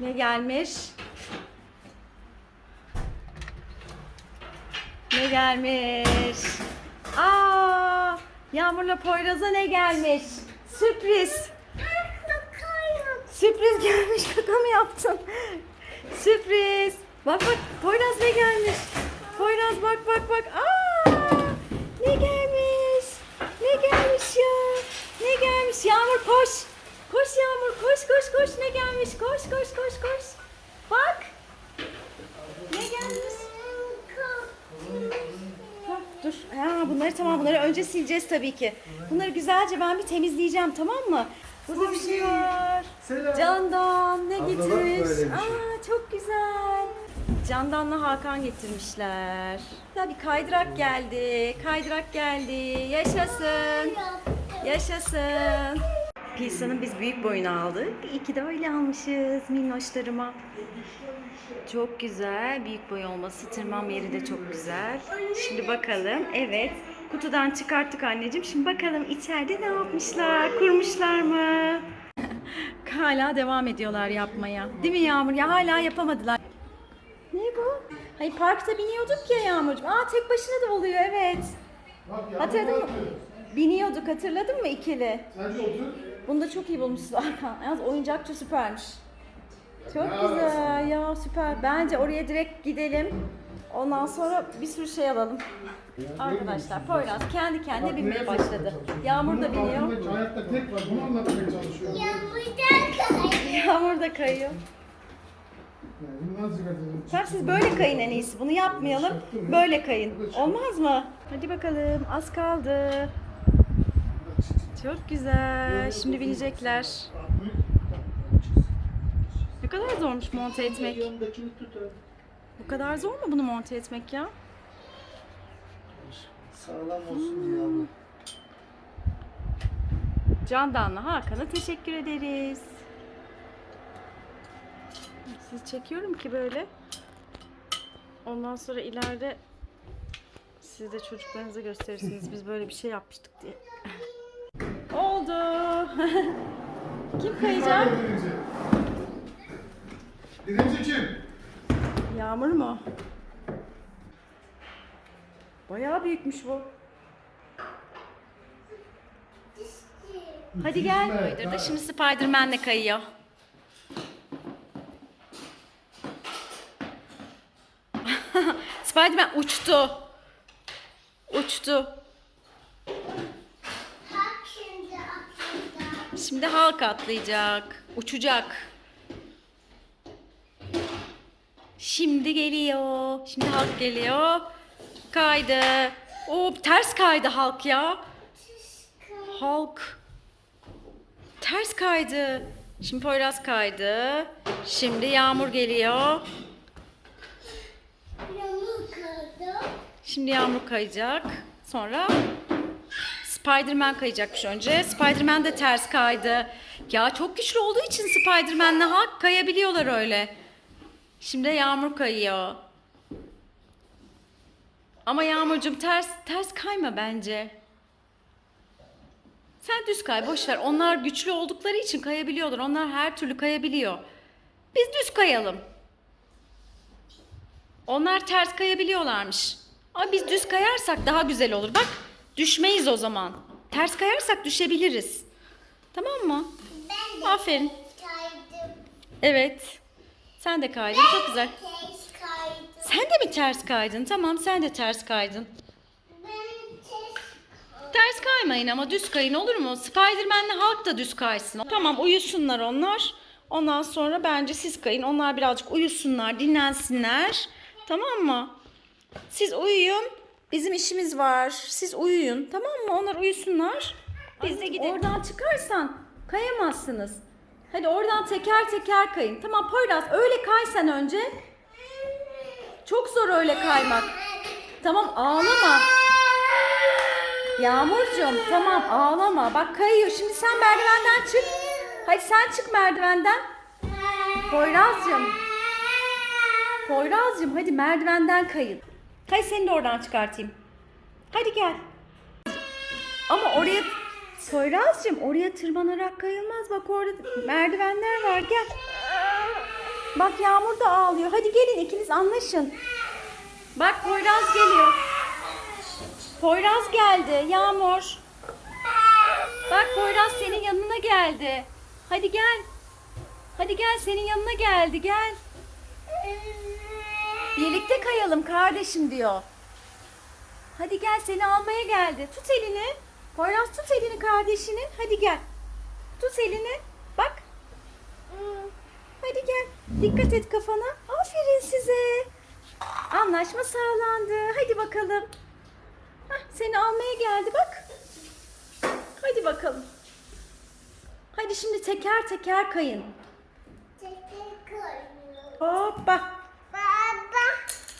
Ne gelmiş? Ne gelmiş? Aa! Yağmur'la Poyraz'a ne gelmiş? Sürpriz. Sürpriz gelmiş. Kaka mı yaptın? Sürpriz. Bak bak Poyraz ne gelmiş? Poyraz bak bak bak. Aa! Ne gelmiş? Ne gelmiş ya? Ne gelmiş? Yağmur koş. Koş Yağmur koş koş koş. Ne gelmiş? Koş koş koş koş. Bak. Ne gelmiş? Ha, dur. Ha, bunları tamam bunları önce sileceğiz tabii ki. Bunları güzelce ben bir temizleyeceğim tamam mı? Burada bir şey var. Selam. Candan ne Abla bak getirmiş? böyle bir şey. Aa çok güzel. Candan'la Hakan getirmişler. Tabii kaydırak geldi. Kaydırak geldi. Yaşasın. Yaşasın. Pilsa'nın biz büyük boyunu aldık. İyi ki de öyle almışız minnoşlarıma. Çok güzel. Büyük boy olması. Tırmanma yeri de çok güzel. Şimdi bakalım. Evet. Kutudan çıkarttık anneciğim. Şimdi bakalım içeride ne yapmışlar? Kurmuşlar mı? hala devam ediyorlar yapmaya. Değil mi Yağmur? Ya hala yapamadılar. Ne bu? Hayır parkta biniyorduk ya Yağmurcuğum. Aa tek başına da oluyor evet. Hatırladın mı? Biniyorduk hatırladın mı ikili? Sence otur. Bunu da çok iyi bulmuşlar. Yalnız oyuncakçı süpermiş. Çok Ya. güzel ya süper. Bence oraya direkt gidelim. Ondan sonra bir sürü şey alalım. Arkadaşlar Poyraz kendi kendine binmeye başladı. Yağmur da biniyor. Hayatta tek var. Bunu anlatmaya çalışıyor. Yağmur da kayıyor. Yani nasıl çıkartacağım? Tamam siz böyle kayın en iyisi. Bunu yapmayalım. Böyle kayın. Olmaz mı? Hadi bakalım. Az kaldı. Çok güzel. Şimdi binecekler. Ne kadar zormuş monte etmek. Bu kadar zor mu bunu monte etmek ya? Sağlam olsun diye abla. Candan'la Hakan'a teşekkür ederiz. Sizi çekiyorum ki böyle. Ondan sonra ileride siz de çocuklarınıza gösterirsiniz. Biz böyle bir şey yapmıştık diye. Oldu. Kim kayacak? Birinci. Kim? Yağmur mu? Bayağı büyükmüş bu. Hadi gel. Evet. Şimdi Spiderman'le kayıyor. Spiderman uçtu. Uçtu. Şimdi Hulk atlayacak. Uçacak. Şimdi geliyor. Şimdi Hulk geliyor. Kaydı. Oo ters kaydı Hulk ya. Hulk. Ters kaydı. Şimdi Poyraz kaydı. Şimdi Yağmur geliyor. Şimdi Yağmur kayacak. Sonra Spiderman kayacakmış önce. Spiderman de ters kaydı. Ya çok güçlü olduğu için Spiderman'le Hulk kayabiliyorlar öyle. Şimdi Yağmur kayıyor. Ama Yağmurcuğum ters ters kayma bence. Sen düz kay boş ver. Onlar güçlü oldukları için kayabiliyorlar. Onlar her türlü kayabiliyor. Biz düz kayalım. Onlar ters kayabiliyorlarmış. Ama biz düz kayarsak daha güzel olur. Bak düşmeyiz o zaman. Ters kayarsak düşebiliriz. Tamam mı? Aferin. Evet. Sen de kaydın. Çok güzel. Sen de mi ters kaydın? Tamam sen de ters kaydın. Ters kaymayın ama düz kayın olur mu? Spiderman'le Hulk da düz kaysın. Tamam uyusunlar onlar. Ondan sonra bence siz kayın. Onlar birazcık uyusunlar, dinlensinler. Tamam mı? Siz uyuyun. Bizim işimiz var. Siz uyuyun. Tamam mı? Onlar uyusunlar. Biz de gidelim. Oradan çıkarsan kayamazsınız. Hadi oradan teker teker kayın. Tamam Poyraz öyle kay sen önce. Çok zor öyle kaymak. Tamam ağlama. Yağmurcuğum tamam ağlama. Bak kayıyor. Şimdi sen merdivenden çık. Hadi sen çık merdivenden. Poyraz'cığım. Poyraz'cığım hadi merdivenden kayın. Hay seni de oradan çıkartayım. Hadi gel. Ama oraya Poyraz'cığım oraya tırmanarak kayılmaz. Bak orada merdivenler var gel. Bak Yağmur da ağlıyor. Hadi gelin ikiniz anlaşın. Bak Poyraz geliyor. Poyraz geldi. Yağmur. Bak Poyraz senin yanına geldi. Hadi gel. Hadi gel senin yanına geldi. Gel. Birlikte kayalım kardeşim diyor. Hadi gel seni almaya geldi. Tut elini. Poyraz tut elini kardeşinin. Hadi gel. Tut elini. Bak. Hadi gel. Dikkat et kafana. Aferin size. Anlaşma sağlandı. Hadi bakalım. Hah, seni almaya geldi bak. Hadi bakalım. Hadi şimdi teker teker kayın. Hoppa.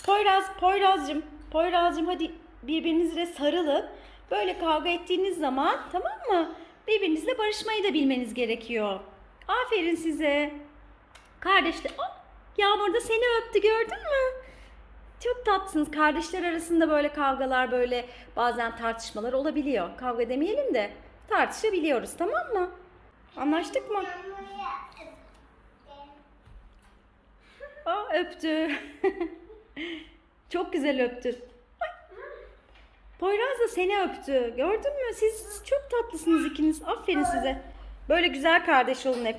Poyraz, Poyraz'cığım, Poyraz'cığım hadi birbirinizle sarılın. Böyle kavga ettiğiniz zaman tamam mı? Birbirinizle barışmayı da bilmeniz gerekiyor. Aferin size. Kardeşle, Aa, Yağmur da seni öptü gördün mü? Çok tatlısınız. Kardeşler arasında böyle kavgalar, böyle bazen tartışmalar olabiliyor. Kavga demeyelim de tartışabiliyoruz tamam mı? Anlaştık mı? Aa, öptü. Çok güzel öptü. Ay. Poyraz da seni öptü. Gördün mü? Siz çok tatlısınız ikiniz. Aferin size. Böyle güzel kardeş olun hep.